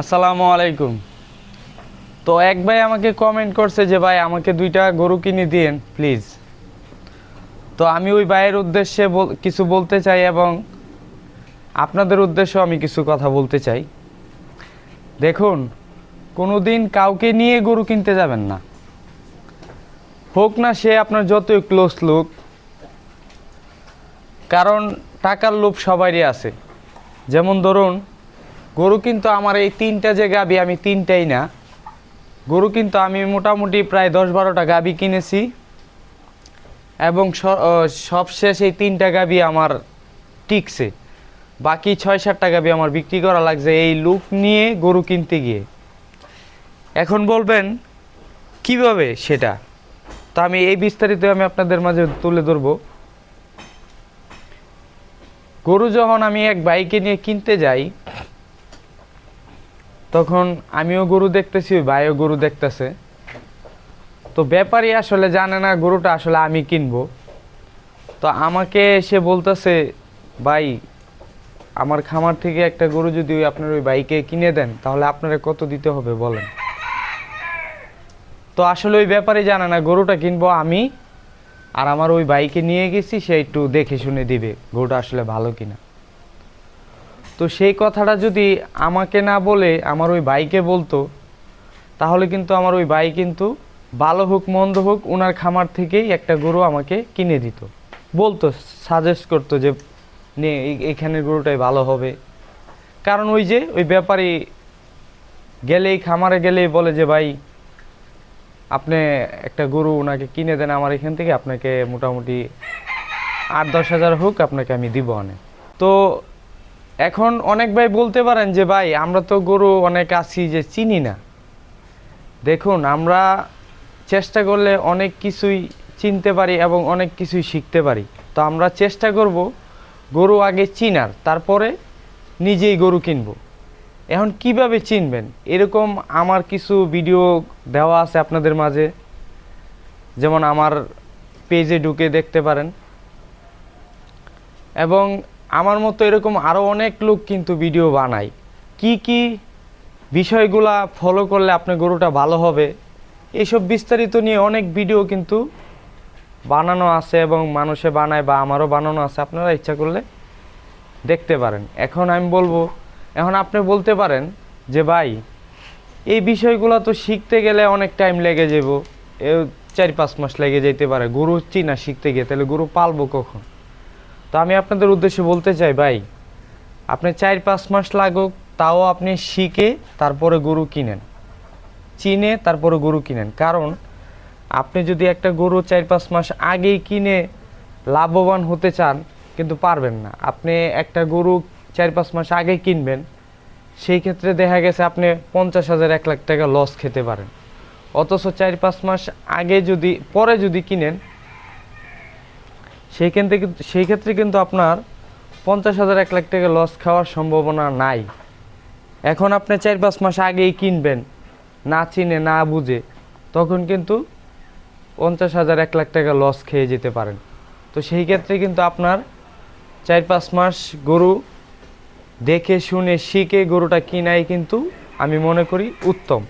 আসসালামু আলাইকুম। তো এক ভাই আমাকে কমেন্ট করছে যে, ভাই, আমাকে দুইটা গরু কিনে দিয়েন প্লিজ তো আমি ওই ভাইয়ের উদ্দেশ্যে কিছু বলতে চাই এবং আপনাদের উদ্দেশ্যেও আমি কিছু কথা বলতে চাই। দেখুন কোনো দিন কাউকে নিয়ে গরু কিনতে যাবেন না। হোক না সে আপনার যতই ক্লোজ লোক কারণ টাকার লোভ সবারই আছে। যেমন ধরুন গরু কিন্তু আমার এই তিনটা যে গাবি আমি তিনটাই না। গরু কিন্তু আমি মোটামুটি প্রায় দশ বারোটা গাবি কিনেছি। এবং সবশেষ এই তিনটা গাবি আমার টিকছে। বাকি ছয় সাতটা গাবি আমার বিক্রি করা লাগছে এই লুক নিয়ে গরু কিনতে গিয়ে। এখন বলবেন, কীভাবে সেটা? তো আমি এই বিস্তারিত আমি আপনাদের মাঝে তুলে ধরবো। গরু যখন আমি এক বাইকে নিয়ে কিনতে যাই তখন আমিও গরু দেখতেছি, ভাইও গরু দেখতেছে। তো ব্যাপারী আসলে জানে না গরুটা আসলে আমি কিনবো। তো আমাকে সে বলতেছে, ভাই, আমার খামার থেকে একটা গরু যদি ওই আপনার ওই বাইকে কিনে দেন, তাহলে আপনারা কত দিতে হবে বলেন? তো আসলে ওই ব্যাপারে জানে না, গরুটা কিনবো আমি, আর আমার ওই বাইকে নিয়ে গেছি, সে একটু দেখে শুনে দিবে গরুটা আসলে ভালো কিনা। তো সেই কথাটা যদি আমাকে না বলে, আমার ওই ভাইকে বলতো, তাহলে কিন্তু আমার ওই ভাই কিন্তু ভালো হোক, মন্দ হোক ওনার খামার থেকেই একটা গরু আমাকে কিনে দিত। বলতো সাজেস্ট করতো যে, নে এইখানের গরুটাই ভালো হবে। কারণ ওই যে, ওই ব্যাপারী গেলেই, খামারে গেলেই বলে যে, ভাই, আপনি একটা গরু ওনাকে কিনে দেন, আমার এখান থেকে আপনাকে মোটামুটি আট, দশ হাজার হোক, আপনাকে আমি দিব অনেক। তো এখন অনেক ভাই বলতে পারেন যে, ভাই, আমরা তো গরু অনেক আছি যে চিনি না। দেখুন, আমরা চেষ্টা করলে অনেক কিছুই চিনতে পারি এবং অনেক কিছুই শিখতে পারি। তো আমরা চেষ্টা করব গরু আগে চিনার, তারপরে নিজেই গরু কিনবো। এখন কীভাবে চিনবেন? এরকম আমার কিছু ভিডিও দেওয়া আছে আপনাদের মাঝে। যেমন আমার পেজে ঢুকে দেখতে পারেন। এবং আমার মতো এরকম আরও অনেক লোক কিন্তু ভিডিও বানায়। কি কি বিষয়গুলা ফলো করলে আপনার গরুটা ভালো হবে এইসব বিস্তারিত নিয়ে অনেক ভিডিও কিন্তু বানানো আছে এবং মানুষে বানায় বা আমারও বানানো আছে, আপনারা ইচ্ছা করলে দেখতে পারেন। এখন আমি বলব, এখন আপনি বলতে পারেন যে ভাই, এই বিষয়গুলো তো শিখতে গেলে অনেক টাইম লেগে যাব এ চার পাঁচ মাস লেগে যেতে পারে, গরু চিনা শিখতে গিয়ে, তাহলে গরু পালবো কখন? আমি আপনাদের উদ্দেশ্যে বলতে চাই, ভাই, আপনি চার পাঁচ মাস লাগুক, তাও আপনি শিখে তারপরে গরু কিনেন। চিনে তারপরে গরু কিনেন। কারণ আপনি যদি একটা গরু চার পাঁচ মাস আগেই কিনে লাভবান হতে চান, কিন্তু পারবেন না। আপনি একটা গরু চার পাঁচ মাস আগে কিনবেন, সেই ক্ষেত্রে দেখা গেছে আপনি পঞ্চাশ হাজার, এক লাখ টাকা লস খেতে পারেন। অথচ চার পাঁচ মাস আগে যদি, পরে যদি কিনেন সেই ক্ষেত্রে কিন্তু সেই ক্ষেত্রে কিন্তু আপনার পঞ্চাশ হাজার, এক লাখ টাকা লস খাওয়ার সম্ভাবনা নাই। এখন আপনি চার পাঁচ মাস আগেই কিনবেন, না চিনে, না বুঝে, তখন কিন্তু পঞ্চাশ হাজার, এক লাখ টাকা লস খেয়ে যেতে পারেন। তো সেই ক্ষেত্রে কিন্তু আপনার চার পাঁচ মাস গরু দেখে, শুনে, শিখে গরুটা কিনাই কিন্তু আমি মনে করি উত্তম।